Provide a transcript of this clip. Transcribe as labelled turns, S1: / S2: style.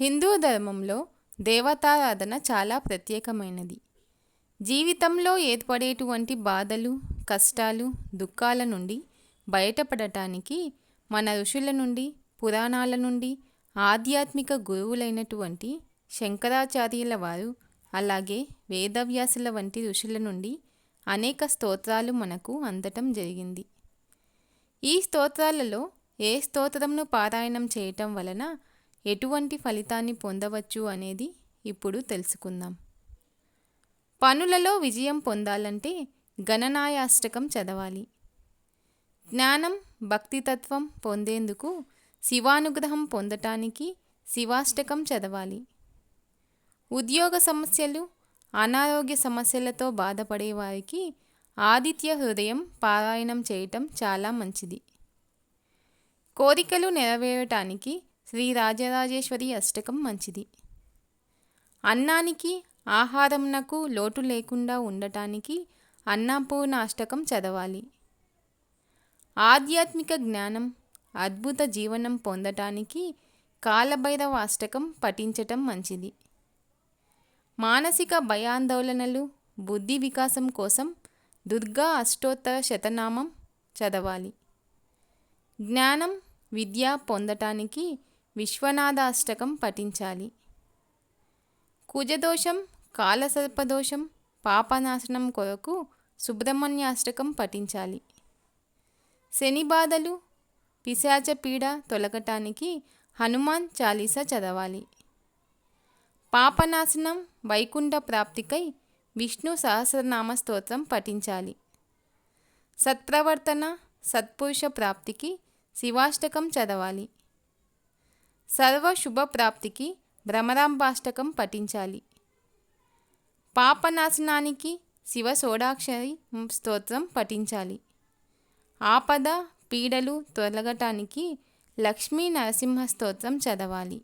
S1: హిందూ ధర్మంలో దేవతారాధన చాలా ప్రత్యేకమైనది. జీవితంలో ఏర్పడేటువంటి బాధలు కష్టాలు దుఃఖాల నుండి బయటపడటానికి మన ఋషుల నుండి పురాణాల నుండి ఆధ్యాత్మిక గురువులైనటువంటి శంకరాచార్యుల వారు అలాగే వేదవ్యాసుల వంటి ఋషుల నుండి అనేక స్తోత్రాలు మనకు అందటం జరిగింది. ఈ స్తోత్రాలలో ఏ స్తోత్రంను పారాయణం చేయటం వలన ఎటువంటి ఫలితాన్ని పొందవచ్చు అనేది ఇప్పుడు తెలుసుకుందాం. పనులలో విజయం పొందాలంటే గణనాయాష్టకం చదవాలి. జ్ఞానం భక్తితత్వం పొందేందుకు శివానుగ్రహం పొందటానికి శివాష్టకం చదవాలి. ఉద్యోగ సమస్యలు అనారోగ్య సమస్యలతో బాధపడే వారికి ఆదిత్య హృదయం పారాయణం చేయటం చాలా మంచిది. కోరికలు నెరవేరటానికి శ్రీ రాజరాజేశ్వరి అష్టకం మంచిది. అన్నానికి ఆహారంనకు లోటు లేకుండా ఉండటానికి అన్నపూర్ణ అష్టకం చదవాలి. ఆధ్యాత్మిక జ్ఞానం అద్భుత జీవనం పొందటానికి కాలభైరవ అష్టకం పఠించటం మంచిది. మానసిక భయాందోళనలు బుద్ధి వికాసం కోసం దుర్గా అష్టోత్తర శతనామం చదవాలి. జ్ఞానం విద్య పొందటానికి విశ్వనాథాష్టకం పఠించాలి. కుజదోషం కాలసర్పదోషం పాపనాశనం కొరకు సుబ్రహ్మణ్యాష్టకం పఠించాలి. శని బాధలు పిశాచ పీడ తొలగటానికి హనుమాన్ చాలీసా చదవాలి. పాపనాశనం వైకుంఠ ప్రాప్తికై విష్ణు సహస్రనామ స్తోత్రం పఠించాలి. సత్ప్రవర్తన సత్పురుష ప్రాప్తికి శివాష్టకం చదవాలి. సర్వ శుభ ప్రాప్తికి భ్రమరాంబాష్టకం పఠించాలి. పాపనాశనానికి శివ సోడాక్షరి స్తోత్రం పఠించాలి. ఆపద పీడలు తొలగటానికి లక్ష్మీ నరసింహ స్తోత్రం చదవాలి.